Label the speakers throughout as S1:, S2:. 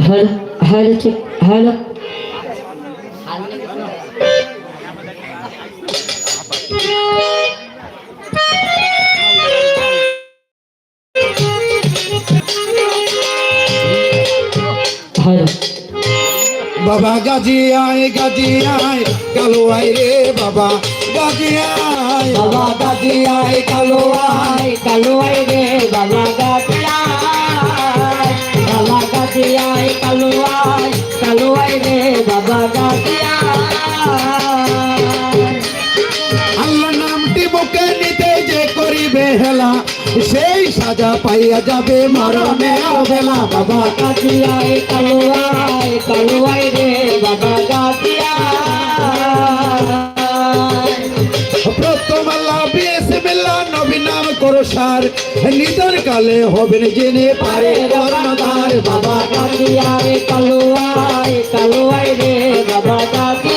S1: Hello hello check
S2: বাবা গাজি আয় গাজি আয় কালো আয় রে বাবা গাজি আয়।
S1: বাবা গাজি আয় কালো আয় কালো আয় রে বাবা গাজি আয়। বাবা গাজি আয় কালো আয় কালো আয় রে বাবা গাজি আয়।
S2: আল্লাহ নামটি বুকে নিতে যে করিবে হেলা সেই সাজা পাইয়া যাবে, মরণে বেলা বাবা
S1: গাজি আয় কালো আয় কালো আয় রে, বাবা গাজি
S2: প্রথম আল্লাহ বিসমিল্লাহ নবী নাম করো সার। নিদার কালে হবেন জেনে পারে বাবা
S1: গাজি আয় কালো আয় কালো আয় রে, বাবা গাজি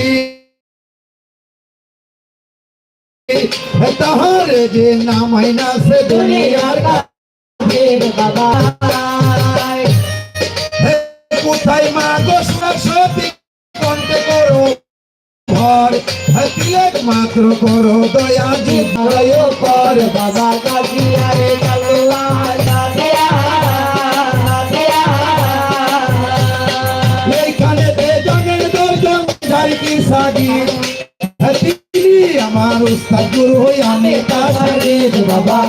S2: পি তাহার যে নাম হইনা সে দুনিয়ার কোথায় মা গোসনা সতী? কণ্ঠে করো ভর হে, মাত্র করো দয়া জিতয় কর। বাবা এইখানে বেজনের দর্জন যাই কি সাজি হে, তিনি আমার উস্তাদ গুরু হই আমি তার শরীর বাবা।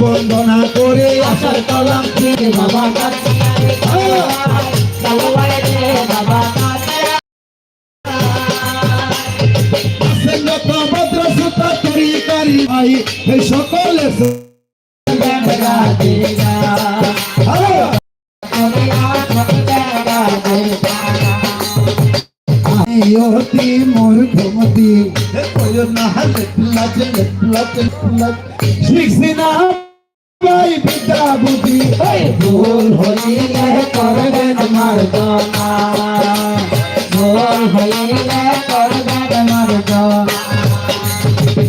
S2: বন্দনা করে আসার কলাম বাবা। আছেন তরিকারি ভাই, এই সকলে অতি মোর ঘুমতি কইও না লাজ লাজ লাজ শিখছি না ভাই পিতা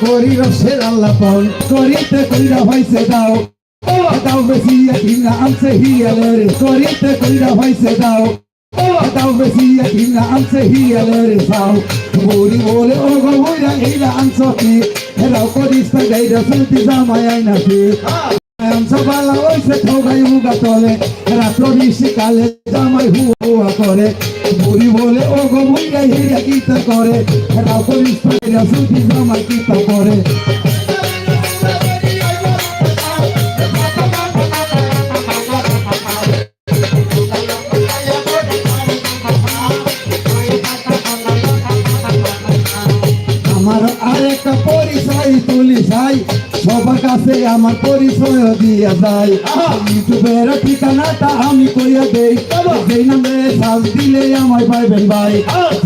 S2: করি রসের আল্লাহ পাল। করিতে কইরা হইছে দাও। দাও বেশি কিনা আমছে হিয়ালের। করিতে কইরা হইছে দাও। দাও বেশি কিনা আমছে হিয়ালের সাও। বলি বলে ও গো বইরা এইরা আনছ কি? হেরাও করিস তাই গাইরা সুলতি জামাই আইনা গামছা ওইসে ঠোকাই মুগা তলে, রাত্র নিশি কালে জামাই হুয়া করে। বুড়ি বলে ও গো মুইরা হিয়া গীতা করে? রাও করিস সুতি জামাই গীতা করে? কাছে আমার পরিচয় দিয়া যায় ইউটিউবের ঠিকানাটা আমি কইয়া দেই। সেই নামে সাল দিলে আমায় পাইবেন ভাই।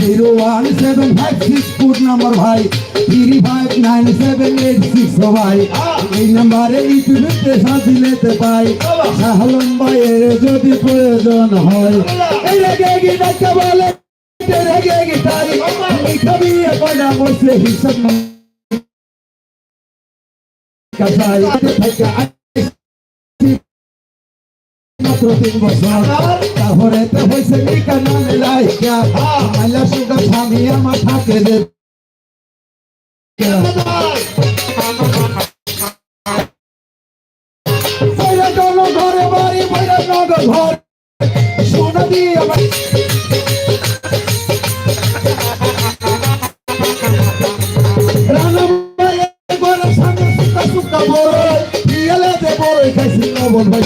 S2: Zero one seven five six foot number ভাই। Three five nine seven eight six ভাই। এই নাম্বারে ইউটিউবে সাল দিলেতে পাই। শাহলম ভাইয়ের যদি প্রয়োজন হয়। এই রেগে গিয়ে বলে রেগে গিটারি আমি কবি কয়না বসে হিসাব কাসাই থেকে মাত্র তিন বছর তারপরে তো হয়েছে লাইকা মাইলা সুগা স্বামী আমার থাকে ঘরে বাড়ি ঘর সোনা দিয়ে খাইছি নবন ভাই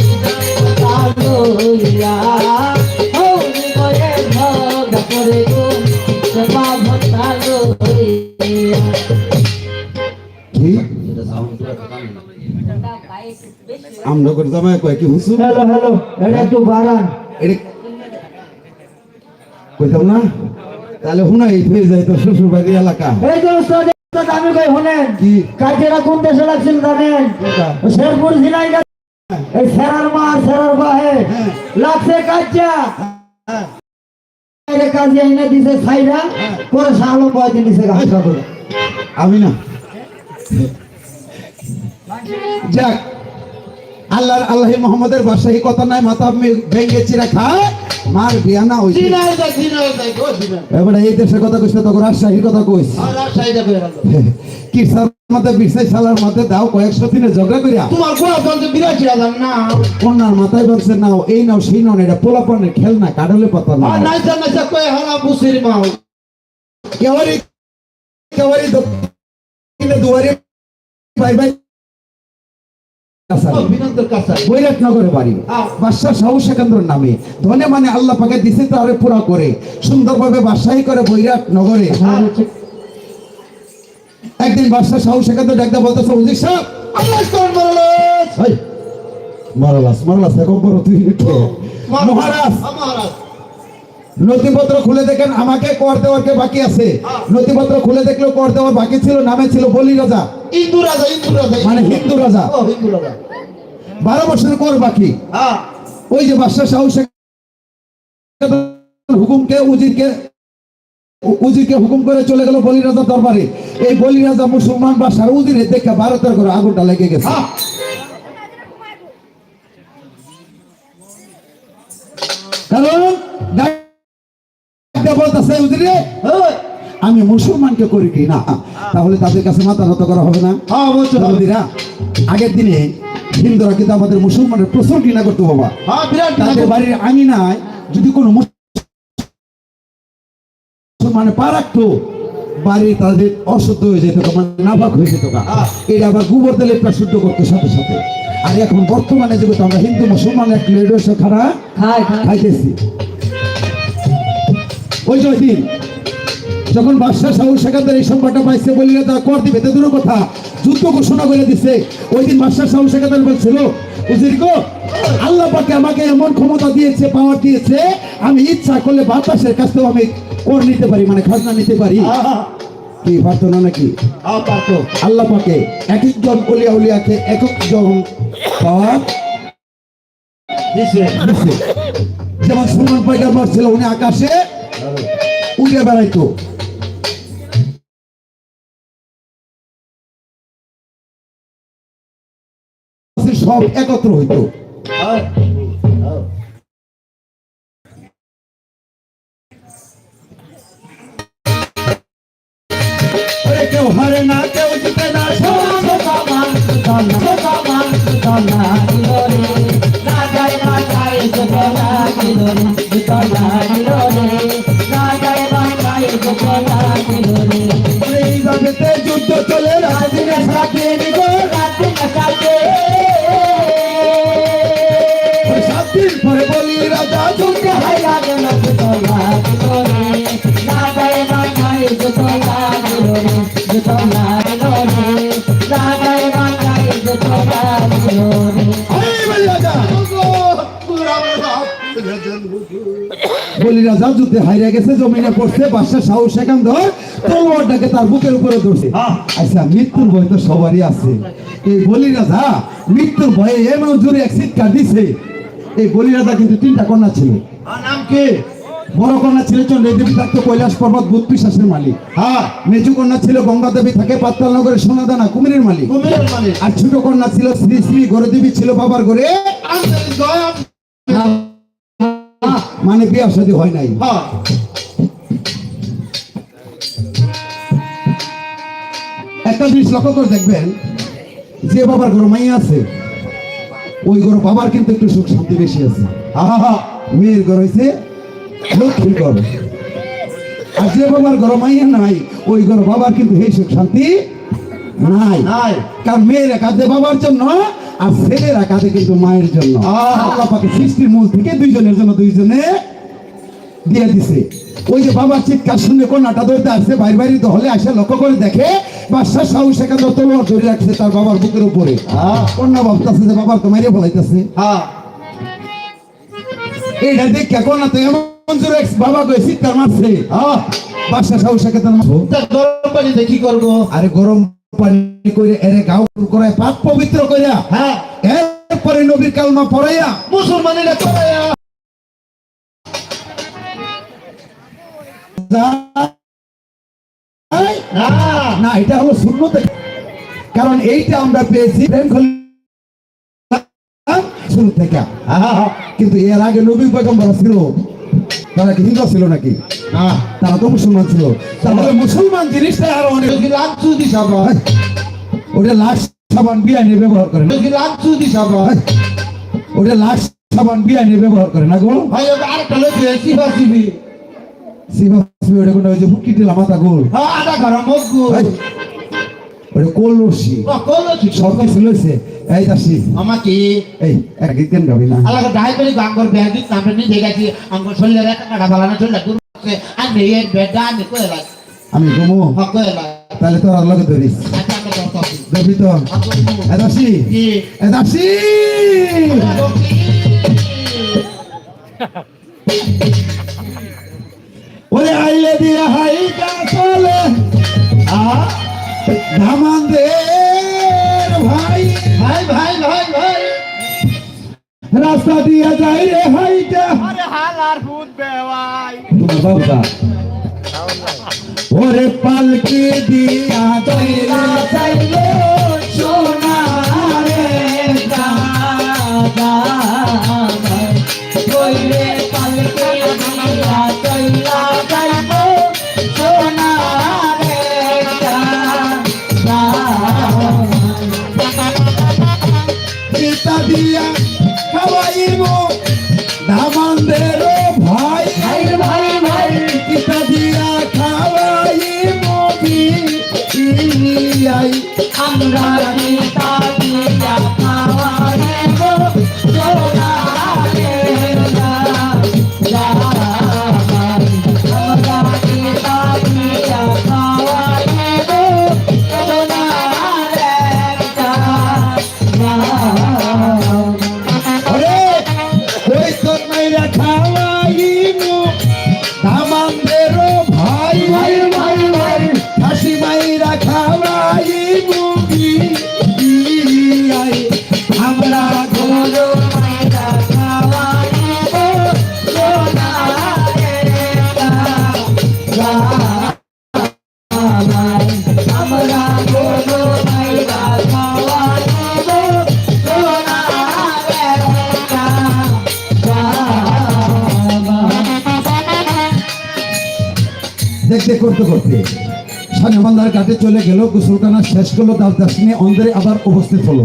S1: কালুয়া হৌরি করে ভগা করে গো সেবা ভক্তালো
S2: আমরা করে জামাই কয় কি
S1: হ্যালো হ্যালো এটা একটু বাড়ান
S2: এটা কইতাম না তাহলে হুনা এই হয়ে তো শ্বশুর বাড়ি এলাকা
S1: আমি কই শুনেন? কাজেরা কোন দেশে লাগছিল জানেন? শেরপুর জিলাই এই সেরার মা সেরার বাহে।
S2: হ্যাঁ।
S1: লাগছে কাজা।
S2: হ্যাঁ।
S1: কাজে এনে দিছে খাইরা পরে শালো বয় দিছে গাছটা করে
S2: আমি না। যাক। আল্লাহ আল্লাহ মোহাম্মদের বাসায় কথা নাই মাথা ভেঙে চিরা খায় মার বিয়া না হইছে এবারে এই দেশের কথা কইছ তখন রাজশাহীর কথা কইস
S1: আর রাজশাহীতে কই গেল
S2: কিরসার মধ্যে বিরসাই সালার মধ্যে দাও কয়েকশো দিনে ঝগড়া করিয়া।
S1: তোমার গোয়া বলতে বিরাশি হাজার না।
S2: কন্যার মাথায় বলছে নাও এই নাও সেই নাও এটা পোলাপানের খেল না কাডলে পাতা না
S1: আর নাইসা নাইসা কই হারা বুসির মা
S2: কেওয়ারি কেওয়ারি দক্ষিণে দুয়ারে বাই বাই
S1: অভিনন্দন কাছে
S2: বৈরাট বাড়ি। বাদশাহ শাহু সেকেন্দ্র নামে। ধনে মানে আল্লাহ পাকে দিছে তারে পুরা করে। সুন্দরভাবে করে নগরে একদিন বাদশাহ শাহু সেকেন্দ্র ডাকতে বলতেছে উজির সাহেব এখন বড় তুই মহারাজ।
S1: মহারাজ।
S2: নথিপত্র খুলে দেখেন আমাকে কর দেওয়ার কে বাকি আছে? নথিপত্র খুলে দেখলেও কর দেওয়ার বাকি ছিল নামে ছিল বলি রাজা।
S1: হিন্দু রাজা হিন্দু রাজা
S2: মানে হিন্দু রাজা।
S1: হিন্দু রাজা।
S2: বারো বছরের কর বাকি।
S1: হ্যাঁ।
S2: ওই যে বাদশাহ শাহু হুকুমকে উজিরকে উজিরকে হুকুম করে চলে গেল বলি রাজা দরবারে। এই বলি রাজা মুসলমান বাসার উজিরে দেখে বারো তেরো করে আগুনটা লেগে গেছে।
S1: হ্যাঁ।
S2: কারণ বলতেছে আমি মুসলমানকে করি কি না? তাহলে তাদের কাছে মাথা নত করা হবে না?
S1: হ্যাঁ
S2: বন্ধুরা, আগের দিনে হিন্দুরা কিন্তু আমাদের মুসলমানের প্রচুর ঘৃণা করতো বাবা।
S1: হ্যাঁ
S2: তাদের বাড়ির আঙিনায় যদি কোনো মুসলমানে পা রাখতো বাড়ি তাদের অশুদ্ধ হয়ে যেত মানে হয়ে যেত এটা আবার গোবর শুদ্ধ করতো সাথে সাথে। আর এখন বর্তমানে যুগে আমরা হিন্দু মুসলমান এক লেডোসে খারা খাইতেছি। ওই দিন। যখন বাদশাহ শাহু সেখানদের এই সংবাদটা পাইছে বললে তা কর দিবে তো দূর কথা। যুদ্ধ ঘোষণা করে দিছে। ওই দিন বাদশাহ শাহু সেখানদের বলছিল গো আল্লাহ পাকে আমাকে এমন ক্ষমতা দিয়েছে পাওয়ার দিয়েছে আমি ইচ্ছা করলে বাতাসের কাছ থেকেও আমি কর নিতে পারি মানে খাজনা নিতে পারি। কি পারতো না নাকি?
S1: হ্যাঁ
S2: আল্লাহ পাকে এক একজন উলিয়া উলিয়াকে এক একজন পাওয়ার। যেমন সুলমান পয়গাম্বর ছিল উনি আকাশে উড়ে বেড়াইতো। সব একত্র হইতো। রাজা যুদ্ধে হাইরা গেছে জমিনে পড়ছে বাদশা সাহু সেকান্দর তলোয়ারটাকে তার বুকের উপরে ধরছে। আচ্ছা মৃত্যুর ভয় তো সবারই আছে। এই বলি রাজা মৃত্যুর ভয়ে এমন জোরে এক চিৎকার দিছে। এই বলি রাজা কিন্তু তিনটা কন্যা ছিল।
S3: নাম কি?
S2: বড় কন্যা ছিল চন্দ্র দেবী থাকতো কৈলাস পর্বত বুধ পিসাসের মালিক।
S3: হ্যাঁ।
S2: মেজু কন্যা ছিল গঙ্গা দেবী থাকে পাতাল নগরের সোনাদানা কুমিরের মালিক।
S3: কুমিরের
S2: আর ছোট কন্যা ছিল শ্রী শ্রী গড়ে দেবী ছিল বাবার ঘরে। মানে বিয়া শাদী হয় নাই।
S3: হ্যাঁ।
S2: একটা জিনিস লক্ষ্য করে দেখবেন যে বাবার ঘর মাই আছে ওই ঘর বাবার কিন্তু একটু সুখ শান্তি বেশি আছে। আহা হা মেয়ের ঘর হয়েছে লক্ষ্মীর ঘর। আর যে বাবার ঘর মাইয়া নাই ওই ঘর বাবার কিন্তু সেই সুখ শান্তি নাই।
S3: নাই।
S2: কারণ মেয়েরা কাঁদে বাবার জন্য আর ছেলেরা কাঁদে কিন্তু মায়ের জন্য! আল্লাহ পাকে সৃষ্টির মূল থেকে দুইজনের জন্য দুইজনে দিয়ে দিছে। ওই যে বাবার চিৎকার শুনে কন্যাটা ধরতে আসছে বাইরে বাইরে তো হলে আসে লক্ষ্য করে দেখে বাদশা সাহু সেখানে তলোয়ার ধরে রাখছে তার বাবার বুকের উপরে। কন্যা ভাবতেছে যে বাবার তো মারিয়ে ফলাইতেছে।
S3: হ্যাঁ।
S2: এইটা দেখে কন্যা তো এমন জোরে বাবা কয়ে চিৎকার মারছে।
S3: হ্যাঁ
S2: বাদশা সাহু সেখানে
S3: কি করব?
S2: আরে গরম পানি এরে গাও করে পাক পবিত্র কইরা।
S3: হ্যাঁ।
S2: এরপরে নবীর কালমা পড়াইয়া
S3: মুসলমানেরা করে
S2: যায়।
S3: না
S2: এটা হলো শূন্যতে কারণ এইটা আমরা পেয়েছি শুরু থেকে।
S3: হ্যাঁ।
S2: কিন্তু এর আগে নবী পয়গম্বর ছিল। তারা কি হিন্দু ছিল নাকি? তারা তো মুসলমান ছিল। তাহলে মুসলমান জিনিসটা আরও অনেক
S3: কি লাঞ্চু
S2: ওটা লাশ সাবান বিয়ানি ব্যবহার করে। না
S3: কি লাঞ্চু দিস
S2: ওটা লাশ সাবান বিয়ানি ব্যবহার করে না গো?
S3: ভাই আরেকটা লোক এসি বাসিবি
S2: সিবা সিবা ওটা কোনো ওই যে বুকি টিলা মাথা গোল।
S3: হ্যাঁ আধা ঘর মগু
S2: ওটা কোল রশি
S3: কল ঠিক
S2: সব কিছু লইছে। এই দাসি।
S3: আমাকে?
S2: এই এক গীত গান গাবি না।
S3: আলাদা ডাই করে গাঙ্গর ব্যাগ আমরা নিজে গেছি। আমার শরীরের একটা কাটা বালানো শরীর দূর আর বেডা আমি লাগ
S2: তাহলে তোর আর লগে ধরিস।
S3: আচ্ছা
S2: তো। এ দাসি। এ দাসি। ওরে আইলে দিয়া হাই চলে। ধামানদের ভাই
S3: ভাই ভাই ভাই ভাই।
S2: রাস্তা দিয়া যাই রে হাইটা। তোমার বাবুটা ওরে পালকি দিয়া যাইলে।
S1: চাইলে সোনা রে দাদা। কইলে আমরা
S2: করতে করতে সানেমান্দার ঘাটে চলে গেল গোসলখানা শেষ করল তার দাসিনী অন্ধরে আবার উপস্থিত হলো।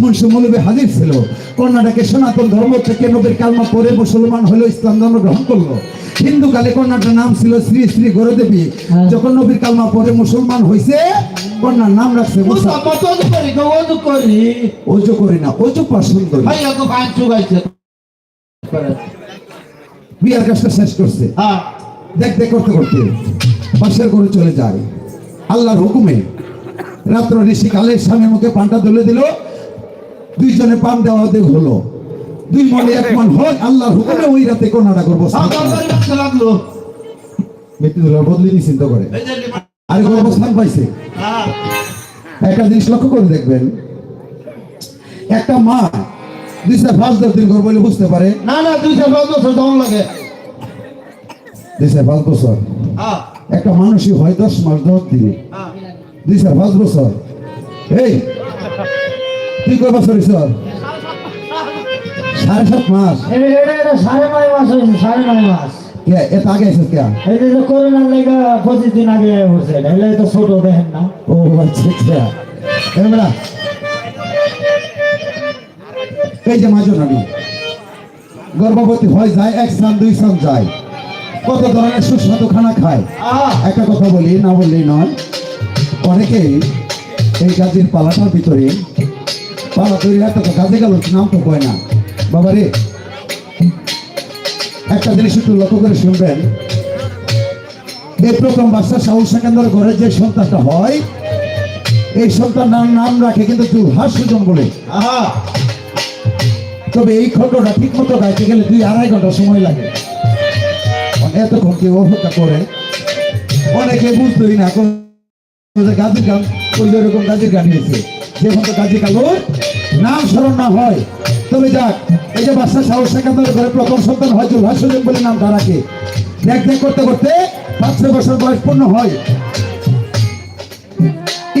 S2: মুন্সি মৌলবী হাজির ছিল। কর্ণাটকে সনাতন ধর্ম থেকে নবীর কালমা পরে মুসলমান হলো ইসলাম ধর্ম গ্রহণ করল। হিন্দু কালে কন্যাটার নাম ছিল শ্রী শ্রী গৌরদেবী। যখন নবীর কালমা পরে মুসলমান হইছে কন্যার নাম রাখছে ওজো করি না ওজো পছন্দ বিয়ার কাজটা শেষ করছে।
S3: হ্যাঁ।
S2: দেখতে করতে করতে। পাশের করে চলে যায়। আল্লাহর হুকুমে রাত্র ঋষি কালের স্বামীর মুখে পানটা তুলে দিল। দুইজনে পান দেওয়া দেখ হলো। দুই মনে এক মন হয় আল্লাহর হুকুমে ওই রাতে কোনাটা করব ব্যক্তি বদলি নি চিন্তা করে। আর পাইছে।
S3: হ্যাঁ।
S2: একটা জিনিস লক্ষ্য করে দেখবেন। একটা মা দুই চার পাঁচ দশ দিন বুঝতে পারে।
S3: না না দুই চার পাঁচ বছর তখন লাগে।
S2: দুই চার পাঁচ বছর।
S3: হ্যাঁ।
S2: একটা মানুষই হয় দশ মাস দশ দিনে।
S3: হ্যাঁ
S2: দুই চার পাঁচ বছর। এই তুই কয় বছর স্যার? সাড়ে সাত মাস।
S1: সাড়ে নয় মাস হয়েছে সাড়ে নয় মাস।
S2: কে এত আগে এসে কে?
S1: এই যে করোনার লেগে পঁচিশ দিন আগে এলে তো ছোট দেখেন না।
S2: ও আচ্ছা আচ্ছা। এই যে আমি গর্ভবতী হয় যায় এক স্থান দুই স্থান যায়। কত ধরনের সুস্বাদু খানা খায়? একটা কথা বলি না বললেই নয়। অনেকেই এই গাছের পালাটার ভিতরে পালা তৈরি হয় তো গাছে গেল নাম তো কয় না। বাবা রে একটা জিনিস একটু লক্ষ্য করে শুনবেন। এই প্রথম বাচ্চা সাউল সেকেন্দার ঘরে যে সন্তানটা হয় এই সন্তানটার নাম রাখে কিন্তু দুর্ভাষ সুজন বলে।
S3: হ্যাঁ
S2: তবে এই খণ্ডটা ঠিক মতো গাইতে গেলে দুই আড়াই ঘণ্টা সময় লাগে। এতক্ষণ কেউ অপেক্ষা করে অনেকে বুঝতেই না যে গাজীর গান ওই যে ওরকম গাজীর গান হয়েছে যে মতো গাজী কালোর নাম স্মরণ না হয় তবে যাক এই যে বাচ্চা সাহস সেখানে ঘরে প্রথম সন্তান হয়তো ভাষ্যজন বলে নামটা রাখে দেখ দেখ করতে করতে পাঁচ ছয় বছর বয়স পূর্ণ হয়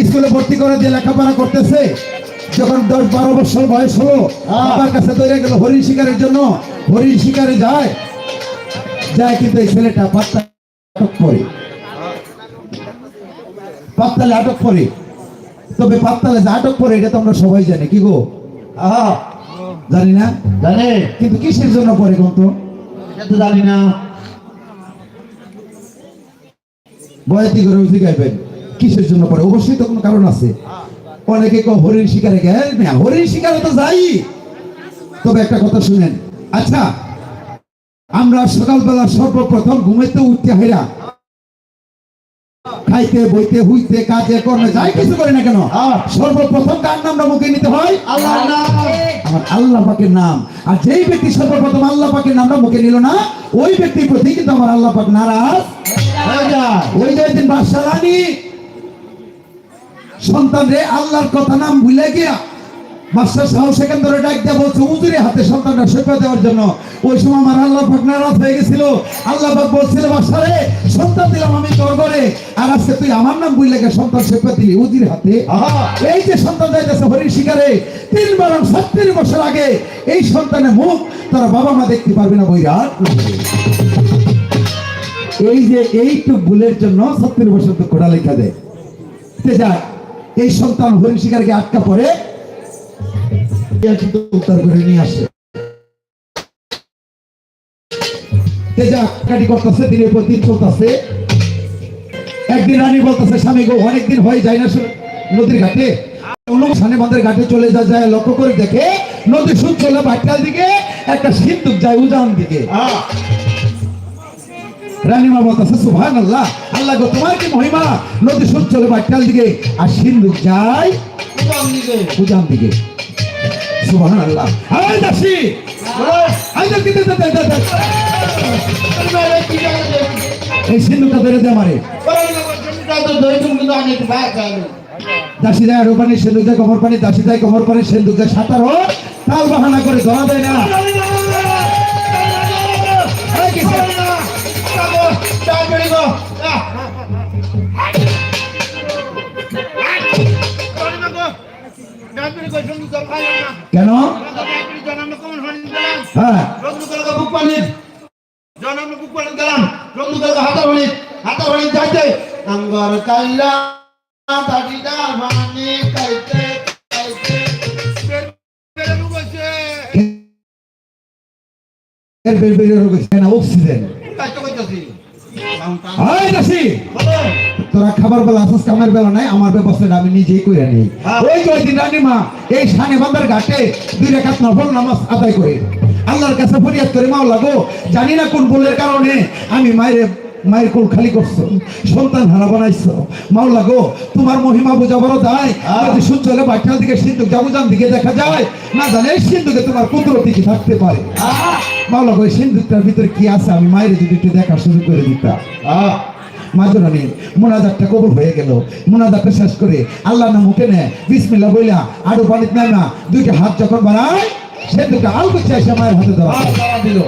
S2: স্কুলে ভর্তি করে দিয়ে লেখাপড়া করতেছে। যখন দশ বারো বছর বয়স হলো আমার কাছে তৈরি গেল হরিণ শিকারের জন্য। হরিণ শিকারে যায় যায় কিন্তু এই ছেলেটা আটক করে। আটক তবে যে আটক এটা তো আমরা সবাই জানি। কি গো? জানি না?
S3: জানে।
S2: কিন্তু কিসের জন্য পরে কোন তো?
S3: তো জানি না।
S2: বয়াতি করে কিসের জন্য পরে? অবশ্যই তো কোনো কারণ আছে। অনেকে কো হরিণ শিকারে গেল হরিণ শিকারে তো যাই। তবে একটা কথা শুনেন। আচ্ছা আমরা সকালবেলা সর্বপ্রথম ঘুমাইতে উঠতে হেরা খাইতে বইতে হুইতে কাজে কর্মে যাই কিছু করি না কেন? সর্বপ্রথম কার নামটা মুখে নিতে হয়?
S3: আল্লাহর নাম।
S2: আমার আল্লাহ পাকের নাম। আর যেই ব্যক্তি সর্বপ্রথম আল্লাহ পাকের নামটা মুখে নিল না ওই ব্যক্তির প্রতি কিন্তু আমার আল্লাহ পাক নারাজ। ওই যে একদিন বাদশা রানী সন্তান রে আল্লাহর কথা নাম ভুলে গিয়া সেখান ডাক দেয়া বলছে উজুরে হাতে সন্তানটা দেওয়ার জন্য। ওই সময় আমার আল্লাহ পাক নারাজ হয়ে গেছিল। আল্লাহ পাক বলছিল সন্তান দিলাম আমি তোর ঘরে আর আজকে তুই আমার নাম গিয়ে সন্তান দিলি উজির হাতে? এই যে সন্তান যাইতেছে হরিণ শিকারে তিন বরং বছর আগে এই সন্তানের মুখ তারা বাবা মা দেখতে পারবে না বৈরাট। এই যে এইটুক ভুলের জন্য সত্তর বছর তো কোটা লেখা দেয়। যাক এই সন্তান হরিণ শিকারকে আটকা পড়ে উদ্ধার করে নিয়ে আসে রানী বলতেছে উজান রানীমা বলতেছে সুভান আল্লাহ আল্লাহ গো, তোমার কি মহিমা? নদী সুদ চলে বাটকাল দিকে, আর সিন্ধুক যায়
S3: কোন দিকে,
S2: উজান দিকে। সুভান আল্লাহ দাসী! আয় দে, দে, দে, দে, দে। এই সিন্ধুকটা ধরে দে আমারে। দাসী দেয় আরও পানি সিন্ধুক দেয় কমর পানি দাসী দেয় কমর পানি সিন্ধুক দেয় সাঁতার। হোক তাল বাহানা করে ধরা দেয় না। এই কেন? হ্যাঁ
S3: আঙ্গ আমার কাল্লা দাদিদা মানে কাইতে কাইতে।
S2: এর বের বের রোগ হইছে। না অক্সিজেন।
S3: কাইতে কইতাছি।
S2: দাসি!
S3: বলো।
S2: তোরা খাবার বেলা আসস কামের বেলা নাই আমার ব্যবস্থাটা আমি নিজেই করে নিই।
S3: হ্যাঁ।
S2: ওই যে ওই দিন রানীমা এই সানে বান্দার ঘাটে দুই রেখাত নফল নামাজ আদায় করে। আল্লাহর কাছে ফরিয়াদ করে মাও লাগো জানি না কোন ভুলের কারণে আমি মায়ের মায়ের কোল খালি করছ সন্তান হারা বানাইছো। মাও লাগো তোমার মহিমা বোঝা বড় দায়
S3: হ্যাঁ।
S2: যদি সূর্য হলে বাচ্চার দিকে সিন্ধুক জাবুজান দিকে দেখা যায় না জানে এই সিন্ধুকে তোমার কুদরতি কি থাকতে পারে। মাও লাগো এই সিন্ধুকটার ভিতরে কি আছে? আমি মায়ের যদি একটু দেখা শুরু করে দিতাম।
S3: আহ
S2: মাজরানি মোনাজাতটা কবুল হয়ে গেল। মোনাজাতটা শেষ করে আল্লাহ না মুখে নে। বিসমিল্লাহ বইলা আরও পানিত নাই না। দুইটা হাত যখন বাড়ায় সে দুটো আল করছে এসে মায়ের হাতে
S3: তারা দিল।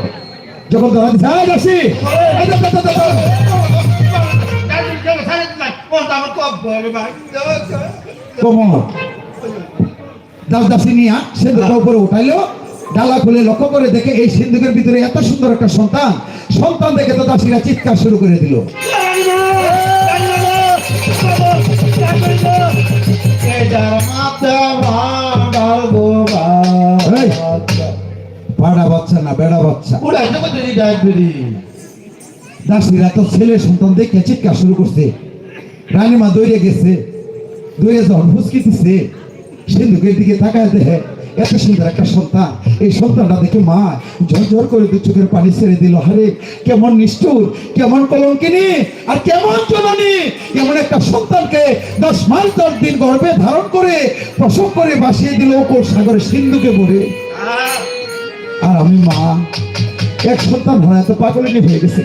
S2: যখন ধরা দিচ্ছে আয় আসি কোমর। দাস দাসি নিয়া সিন্ধুকটা উপরে উঠাইলো। ডালা খুলে লক্ষ্য করে দেখে এই সিন্ধুকের ভিতরে এত সুন্দর একটা সন্তান। সন্তান দেখে তো দাসীরা চিৎকার শুরু করে দিল। পাড়া বাচ্চা না বেড়া বাচ্চা। দাসীরা তো ছেলে সন্তান দেখে চিৎকার শুরু করছে। রানীমা দৌড়ে গেছে দৌড়ে যখন ফুসকি দিচ্ছে সিন্ধুকের দিকে তাকায় দেখে এত সুন্দর একটা সন্তান। এই সন্তানটা দেখে মা ঝরঝর করে দু চোখের পানি ছেড়ে দিল। আরে, কেমন নিষ্ঠুর, কেমন কলঙ্কিনী, আর কেমন জননী কেমন একটা সন্তানকে দশ মাস, দশ দিন গর্ভে ধারণ করে, প্রসব করে বাসিয়ে দিল ওপর সাগরে সিন্ধুকে ভরে আর আমি মা, এক সন্তান হয় এত পাগলিনী হয়ে গেছে?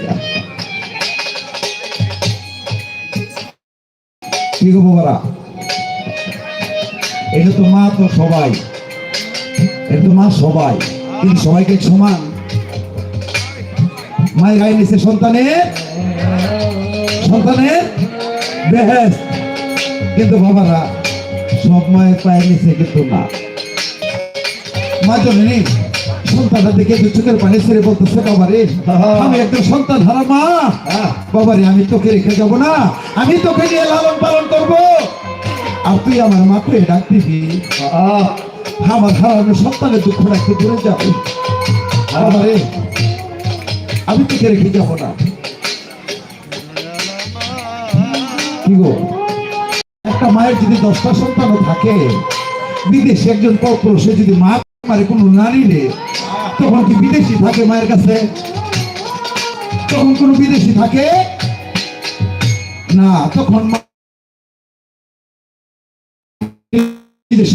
S2: কি গো বাবারা এটা তো মা তো সবাই। এটা তো মা সবাই, কিন্তু সবাইকে সমান। মায়ের গায়ে নিছে সন্তানের সন্তানের বেহেস কিন্তু বাবারা, সব মায়ের পায়ে নিছে কিন্তু না মা জননী সন্তানটা দেখে দু চোখের পানি ছেড়ে বলতেছে, বাবারে, আমি একজন সন্তান হারা মা। বাবারে, আমি তোকে রেখে যাব না, আমি তোকে নিয়ে লালন পালন করব। আর তুই আমার মাকে ডাক দিবি। আমার হারানো সন্তানের দুঃখটা একটু দূরে যাবে বাবারে আমি তোকে রেখে যাব না। কি গো? একটা মায়ের যদি দশটা সন্তানও থাকে, বিদেশে একজন পরপুরুষে যদি মা মারে কোনো নারী রে, তখন কি বিদেশি থাকে মায়ের কাছে? তখন কোনো বিদেশি থাকে? না, তখন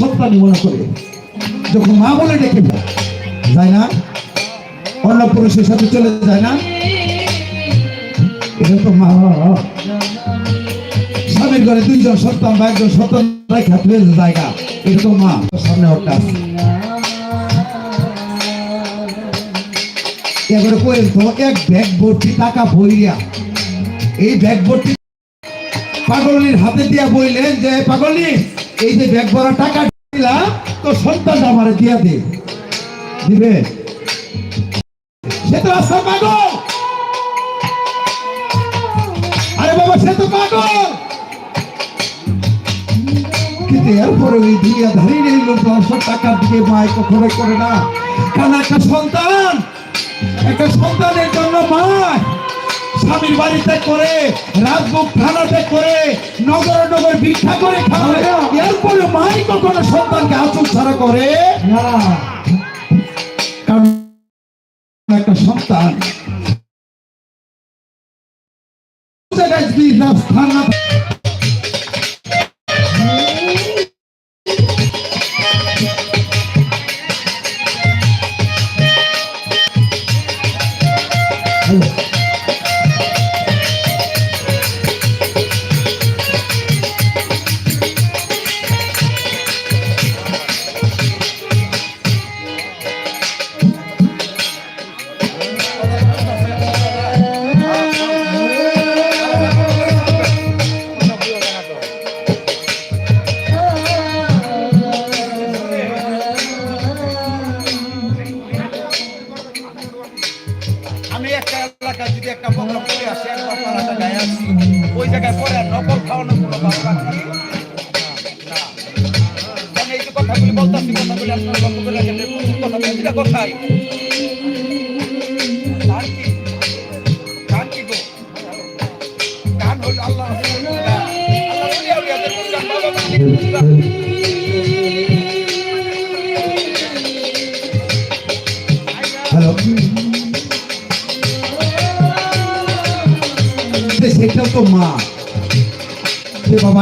S2: সন্তানই মনে করে যখন মা বলে ডেকে যায় না? অন্য পুরুষের সাথে চলে যায় না? এটা তো মা স্বামীর ঘরে দুইজন সন্তান বা একজন সন্তান রেখা তুলে জায়গা এটা তো মা সামনে ওটা এবারে কই এক ব্যাগ ভর্তি টাকা ভরিয়া। এই ব্যাগ ভর্তি পাগলির হাতে দিয়া বইলেন যে পাগলি এই যে ব্যাগ ভরা টাকা দিলাম তো সন্তান আমার দিয়া দে। দিবে। সে তো আসা পাগল। আরে বাবা, সে তো পাগল। কিন্তু এরপরে ওই দুনিয়া লোক সব টাকার দিকে মায় করে না। কারণ একটা সন্তান, একটা সন্তানের জন্য মায়। স্বামীর বাড়িতে করে রাজভোগ থানাতে করে, নগর নগর ভিক্ষা করে এরপরে কখনো সন্তানকে আচল ছাড়া করে। কারণ একটা সন্তান। জায়গায় স্থান না
S4: আমি একটা এলাকায় যদি একটা প্রোগ্রাম করে আসি একটা পাড়াটা গায়ে আসি, ওই জায়গায় পরে নকল খাওয়ানো কোনো বাবা রাখি এই যে কথাগুলি বলতেছি, কথাগুলি আপনার
S2: কথা বলে কথা কথাই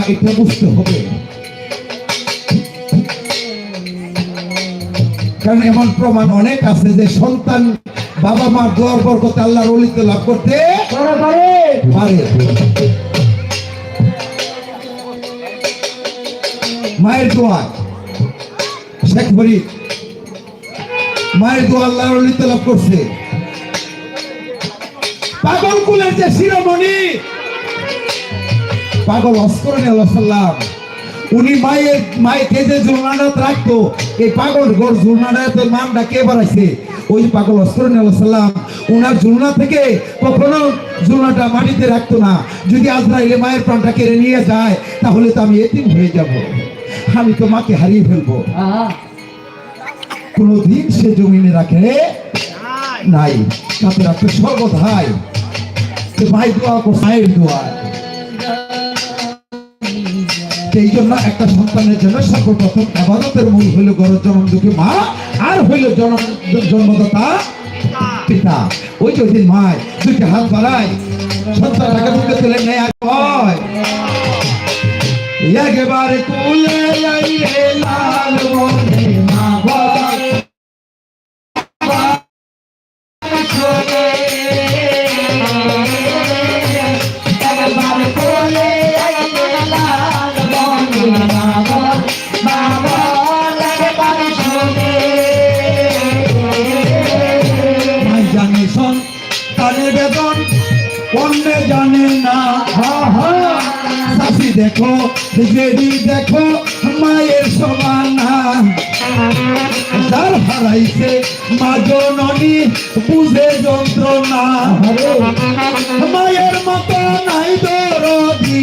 S2: যে বাবা হবে। কারণ এমন প্রমাণ অনেক আছে যে সন্তান বাবা মা দোয়ার বরকতে আল্লাহর অলিতে লাভ করতে
S1: করে করে
S2: পারে। মায়ের দোয়া। শেখ ফরিদ মায়ের দোয়া আল্লাহর অলিতে লাভ করছে। পাগল কুলের যে শিরোমণি পাগল অস্করণী আল্লাহ উনি মায়ের মায়েকে যে জুলনানাত রাখতো, এই পাগল গোর জুলনানাত নামটা কে বাড়াইছে? ওই পাগল অস্করণী আল্লাহ ওনার জুলনা থেকে কখনো জুলনাটা মাটিতে রাখতো না। যদি আজরাইলে মায়ের প্রাণটা কেড়ে নিয়ে যায়, তাহলে তো আমি এতিম হয়ে যাব। আমি তো মাকে হারিয়ে ফেলব। কোনদিন সে জমিনে রাখে নাই। তাতে রাখতে সর্বদাই। ভাই দোয়া মায়ের দোয়া। এই জন্য একটা সন্তানের জন্য সর্বপ্রথম আবাদতের মূল হইল গরজ জন্ম দুঃখী মা, আর হইল জনম জন্মদাতা পিতা। ওই যে দিন মায়, দুইটা হাত বাড়ায় সন্তানটাকে ঢুকে তুলে নেয় আর কয় একেবারে তুলে আইলে লাল মনে মা বাবা। দেখো নিজেরই দেখো মায়ের সমান। তার যার হারাইছে মা জননী বুঝে যন্ত্রণা। মায়ের মতো নাই দরদি।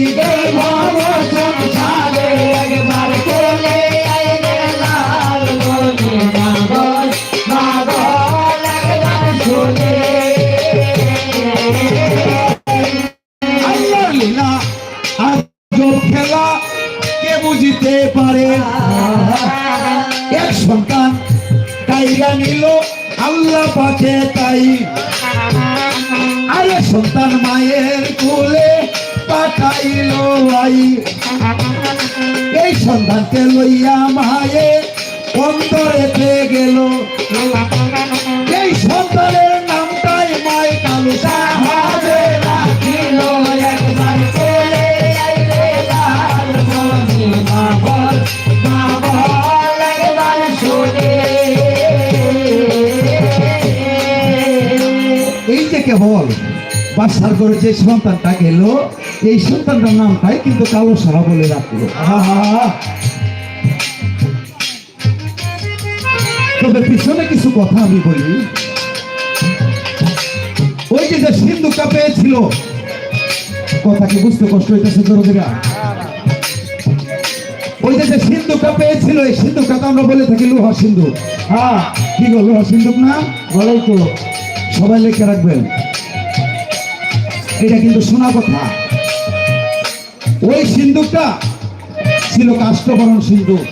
S2: আল্লাহ তাই। আরে সন্তান মায়ের কোলে পাঠাইল আই। এই সন্তানকে লইয়া মায়ে অন্তরেতে গেল। এই সন্তানের কেবল বাসার করে যে সন্তানটা গেল, এই সন্তানটার নামটাই কিন্তু কালো সাহা বলে রাখল। তবে পিছনে কিছু কথা আমি বলি। ওই যে যে সিন্ধুকা পেয়েছিল, কথা কি বুঝতে কষ্ট হইতেছে দরদিরা ওই যে যে সিন্ধুকা পেয়েছিল, এই সিন্ধুকা তো আমরা বলে থাকি লোহা সিন্ধু হ্যাঁ কি গো, লোহা সিন্ধুক না? বলাই তো, সবাই লেখে রাখবেন। এটা কিন্তু শোনা কথা। ওই সিন্ধুকটা ছিল কাষ্ঠবরণ সিন্ধুক।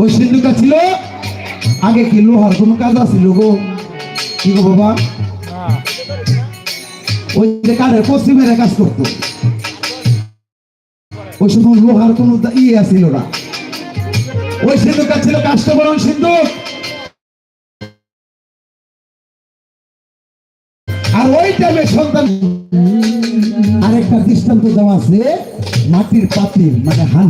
S2: ওই সিন্ধুকটা ছিল আগে কি লোহার কোনো কাজ আছিল গো কি গো বাবা? ওই যে কাঠের পশ্চিমের কাজ করতো। ওই সময় লোহার কোনো ইয়ে ছিল না। ওই সিন্ধুকটা ছিল কাষ্ঠবরণ সিন্ধুক। আরেকটা দৃষ্টান্ত দেওয়া আছে মাটির পাতিল মানে হান